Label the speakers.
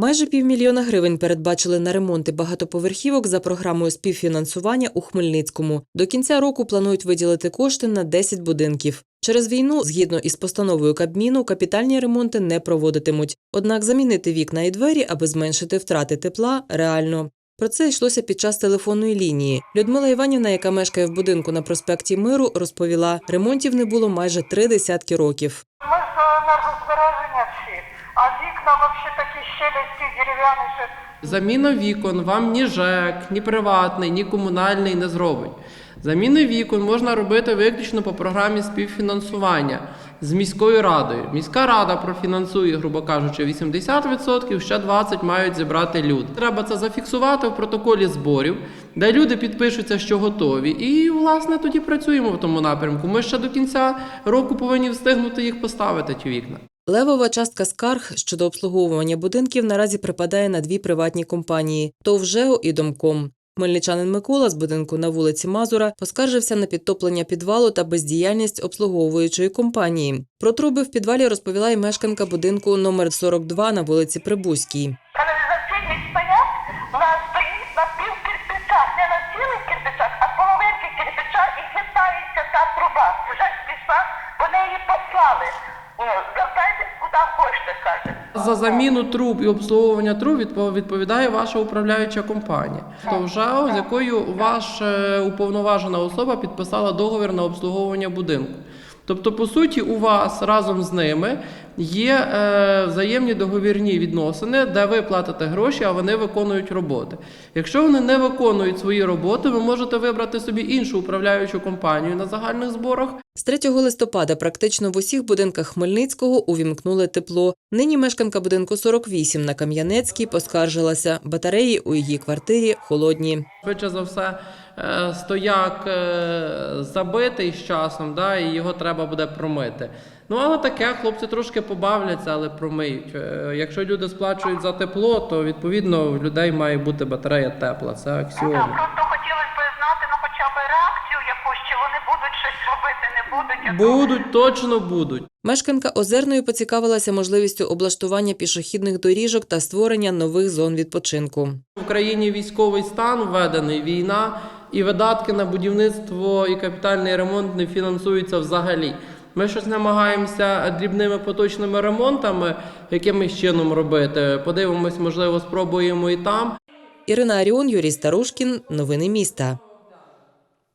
Speaker 1: Майже півмільйона гривень передбачили на ремонти багатоповерхівок за програмою співфінансування у Хмельницькому. До кінця року планують виділити кошти на 10 будинків. Через війну, згідно із постановою Кабміну, капітальні ремонти не проводитимуть. Однак замінити вікна і двері, аби зменшити втрати тепла, реально. Про це йшлося під час телефонної лінії. Людмила Іванівна, яка мешкає в будинку на проспекті Миру, розповіла, ремонтів не було майже три десятки років.
Speaker 2: Енергозбереження всі, а вікна взагалі такі щелісті дерев'яні,
Speaker 3: Заміна вікон вам ні ЖЕК, ні приватний, ні комунальний не зробить. Заміни вікон можна робити виключно по програмі співфінансування з міською радою. Міська рада профінансує, грубо кажучи, 80%, ще 20% мають зібрати люди. Треба це зафіксувати в протоколі зборів, де люди підпишуться, що готові. І, власне, тоді працюємо в тому напрямку. Ми ще до кінця року повинні встигнути їх поставити, ті вікна.
Speaker 1: Левова частка скарг щодо обслуговування будинків наразі припадає на дві приватні компанії ТОВ «ЖЕО» і Домком. Хмельничанин Микола з будинку на вулиці Мазура поскаржився на підтоплення підвалу та бездіяльність обслуговуючої компанії. Про труби в підвалі розповіла й мешканка будинку номер 42 на вулиці Прибузькій.
Speaker 2: Вже пішла, вони її послали. Звертайтесь куди хочете, каже.
Speaker 3: За заміну труб і обслуговування труб відпо- відповідає ваша управляюча компанія. То ЖАО, з якою ваша уповноважена особа підписала договір на обслуговування будинку. Тобто, по суті, у вас разом з ними є е, взаємні договірні відносини, де ви платите гроші, а вони виконують роботи. Якщо вони не виконують свої роботи, ви можете вибрати собі іншу управляючу компанію на загальних зборах
Speaker 1: З 3 листопада практично в усіх будинках Хмельницького увімкнули тепло. Нині мешканка будинку 48 на Кам'янецькій поскаржилася. Батареї у її квартирі холодні.
Speaker 3: Швидше за все, стояк е, забитий з часом, да, і його треба буде промити. Ну, але таке, хлопці трошки побавляться, але промиють. Е, Якщо люди сплачують за тепло, то відповідно в людей має бути батарея тепла. Це аксіома.
Speaker 2: просто хотілося б знати, ну хоча б реакцію якусь, чи вони будуть щось робити, не будуть.
Speaker 3: Будуть, точно будуть.
Speaker 1: Мешканка Озерної поцікавилася можливістю облаштування пішохідних доріжок та створення нових зон відпочинку.
Speaker 3: В Україні військовий стан введений, війна, і видатки на будівництво і капітальний ремонт не фінансуються взагалі. Ми щось намагаємося дрібними поточними ремонтами якимось чином робити. Подивимось, можливо, спробуємо і там.
Speaker 1: Ірина Аріон, Юрій Старушкін. Новини міста.